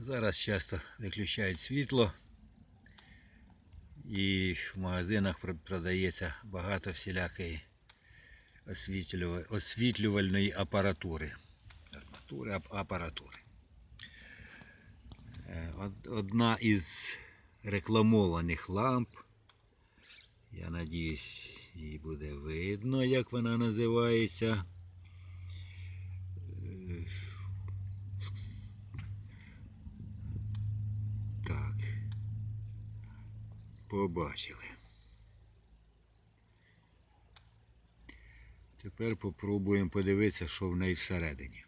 Зараз часто виключають світло. І в магазинах продається багато всілякої освітлювальної апаратури. Арматури, апаратури. Е, Одна із рекламованих ламп. Я надіюсь, їй буде видно, як вона називається. Е, Так. Побачили. Тепер попробуємо подивитися, що в неї всередині.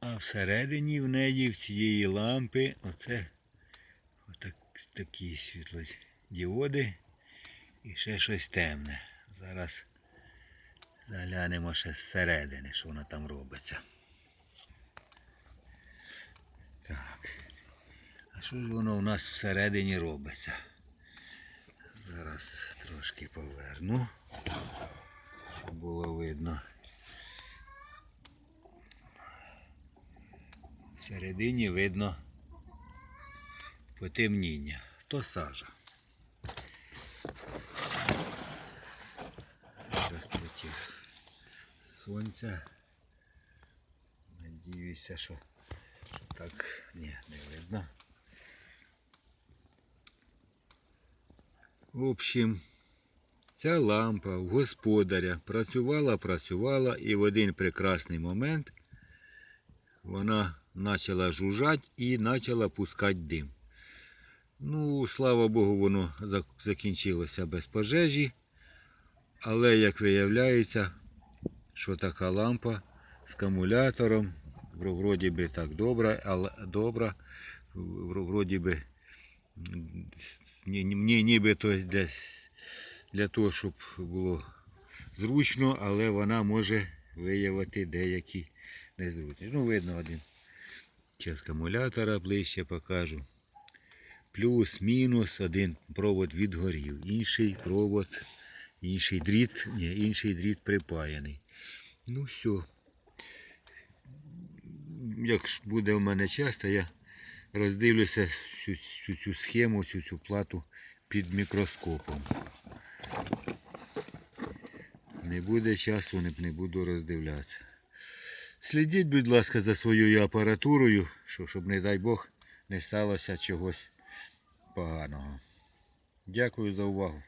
А всередині в неї в цієї лампи оце отак, такі світлодіоди і ще щось темне. Зараз заглянемо ще зсередини, що воно там робиться. Так. А що ж воно у нас всередині робиться? Зараз трошки поверну, щоб було видно. Всередині видно потемніння. То сажа. Зараз проти сонця. Надіюся, що, так ні, не видно. В общем, ця лампа в господаря працювала, працювала і в один прекрасний момент вона почала жужжати і почала пускати дим. Ну, слава Богу, воно закінчилося без пожежі. Але, як виявляється, що така лампа з акумулятором, вро- вроді би так добра, але добра, вроді би м, ні, ні, ніби то для, того, щоб було зручно, але вона може виявити деякі незручності. Ну, видно один. Час акумулятора ближче покажу. Плюс, мінус, один провод відгорів, інший провод, інший дріт, ні, інший дріт припаяний. Ну все. Як буде в мене час, то я роздивлюся цю, цю, цю схему, цю, цю плату під мікроскопом. Не буде часу, не, не буду роздивлятися. Слідіть, будь ласка, за своєю апаратурою, що, щоб, не дай Бог, не сталося чогось поганого. Дякую за увагу.